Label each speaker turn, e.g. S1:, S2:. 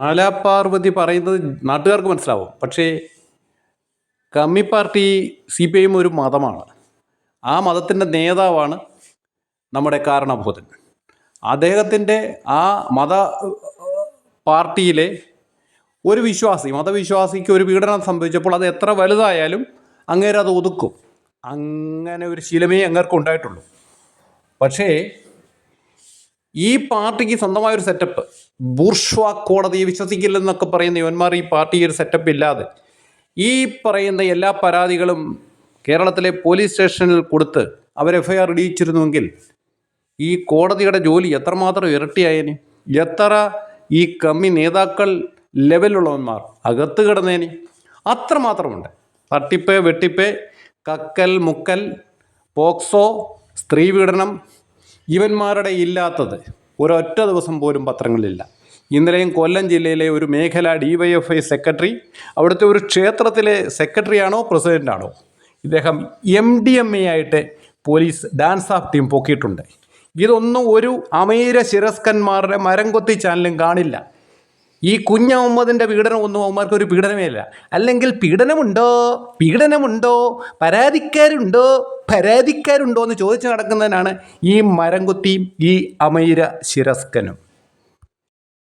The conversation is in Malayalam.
S1: മാലാപാർവതി പറയുന്നത് നാട്ടുകാർക്ക് മനസ്സിലാവും. പക്ഷേ കമ്മി party C P I M ഒരു മതമാണ്. ആ മതത്തിന്റെ നേതാവാണ് നമ്മുടെ കാരണബോധൻ. അദ്ദേഹത്തിന്റെ ആ മത പാർട്ടിയിലെ ഒരു വിശ്വാസി മതവിശ്വാസിക്ക് ഒരു പീഡനം സംഭവിച്ചപ്പോൾ അത് എത്ര വലുതായാലും അങ്ങേരത് ഒതുക്കും. അങ്ങനെ ഒരു ശീലമേ അങ്ങേർക്ക് ഉണ്ടായിട്ടുള്ളൂ പക്ഷേ ഈ പാർട്ടിക്ക് സ്വന്തമായ ഒരു സെറ്റപ്പ് ബൂർഷ്വ കോടതിയെ വിശ്വസിക്കില്ലെന്നൊക്കെ പറയുന്ന യുവന്മാർ ഈ പാർട്ടി ഒരു സെറ്റപ്പ് ഇല്ലാതെ ഈ പറയുന്ന എല്ലാ പരാതികളും കേരളത്തിലെ പോലീസ് സ്റ്റേഷനിൽ കൊടുത്ത് അവർ എഫ്ഐആർ ഇടിയിച്ചിരുന്നുവെങ്കിൽ ഈ കോടതിയുടെ ജോലി എത്രമാത്രം ഇരട്ടിയായേനെ? എത്ര ഈ കമ്മി നേതാക്കൾ ലെവലുള്ളവന്മാർ അകത്ത് കിടന്നേനെ? അത്രമാത്രമുണ്ട്. തട്ടിപ്പ് വെട്ടിപ്പ് കക്കൽ മുക്കൽ പോക്സോ സ്ത്രീപീഡനം ഇവന്മാരുടെ ഇല്ലാത്തത് ഒരൊറ്റ ദിവസം പോലും പത്രങ്ങളിലില്ല. ഇന്നലെയും കൊല്ലം ജില്ലയിലെ ഒരു മേഖല D Y F I secretary അവിടുത്തെ ഒരു ക്ഷേത്രത്തിലെ സെക്രട്ടറിയാണോ പ്രസിഡന്റാണോ ഇദ്ദേഹം എം ഡി എം എ ആയിട്ട് പോലീസ് ഡാൻസ് ഓഫ് ടീം പൊക്കിയിട്ടുണ്ട്. ഇതൊന്നും ഒരു അമീര ശിരസ്കന്മാരുടെ മരം കൊത്തി ചാനലും കാണില്ല. ഈ കുഞ്ഞ മുഹമ്മദിന്റെ പീഡനം ഒന്നും അവന്മാർക്ക് ഒരു പീഡനമേ ഇല്ല. അല്ലെങ്കിൽ പീഡനമുണ്ടോ? പീഡനമുണ്ടോ? പരാതിക്കാരുണ്ടോ? പരാതിക്കാരുണ്ടോ എന്ന് ചോദിച്ചു നടക്കുന്നതിനാണ് ഈ മരം ഈ അമൈര ശിരസ്കനും.